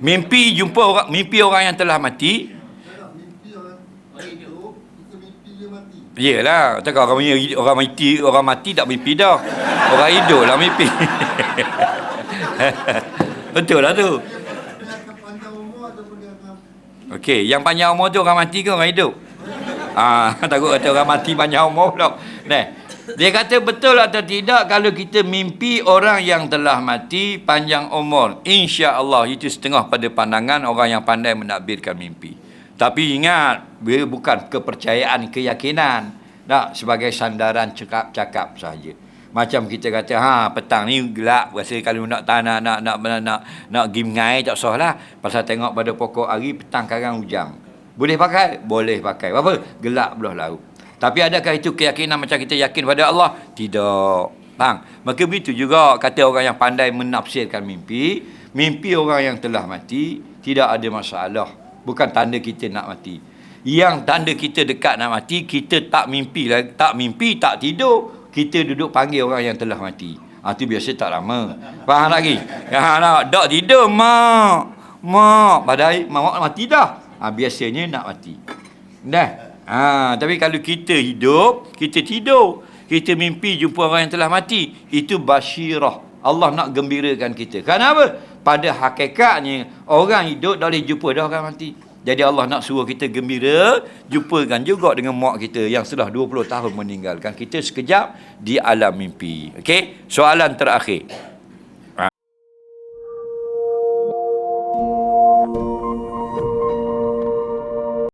Mimpi jumpa orang mimpi orang yang telah mati. Tak mimpi orang tak orang mati, orang mati, orang mati tak mimpi dah. Orang hidup lah mimpi. Betul lah tu. Okey, yang panjang umur tu orang mati ke orang hidup? Ah, takut kata orang mati panjang umur pula. Nah, dia kata betul atau tidak kalau kita mimpi orang yang telah mati panjang umur. Insya-Allah itu setengah pada pandangan orang yang pandai menakbirkan mimpi. Tapi ingat, dia bukan kepercayaan, keyakinan. Tak, sebagai sandaran cakap-cakap saja. Macam kita kata, ha, petang ni gelap. Rasa kalau nak tanah, nak nak nak nak, nak pergi mengai, tak usah lah. Pasal tengok pada pokok hari, petang karang hujang. Boleh pakai? Boleh pakai. Apa? Gelap belah laut. Tapi adakah itu keyakinan macam kita yakin pada Allah? Tidak. Bang, maka begitu juga kata orang yang pandai menafsirkan mimpi. Mimpi orang yang telah mati, tidak ada masalah. Bukan tanda kita nak mati. Yang tanda kita dekat nak mati, kita tak mimpi lagi, tak mimpi, tak tidur. Kita duduk panggil orang yang telah mati. Ha, tu biasa tak lama. Faham lagi? Ya, nak, tak tidur, mak. Mak. Padahal mak mati dah. Ha, biasanya nak mati. Dah. Ha, tapi kalau kita hidup, kita tidur. Kita mimpi jumpa orang yang telah mati. Itu basyirah. Allah nak gembirakan kita. Kenapa? Pada hakikatnya, orang hidup dah boleh jumpa dah orang mati. Jadi Allah nak suruh kita gembira, jumpakan juga dengan mak kita yang sudah 20 tahun meninggalkan kita sekejap di alam mimpi. Okey? Soalan terakhir.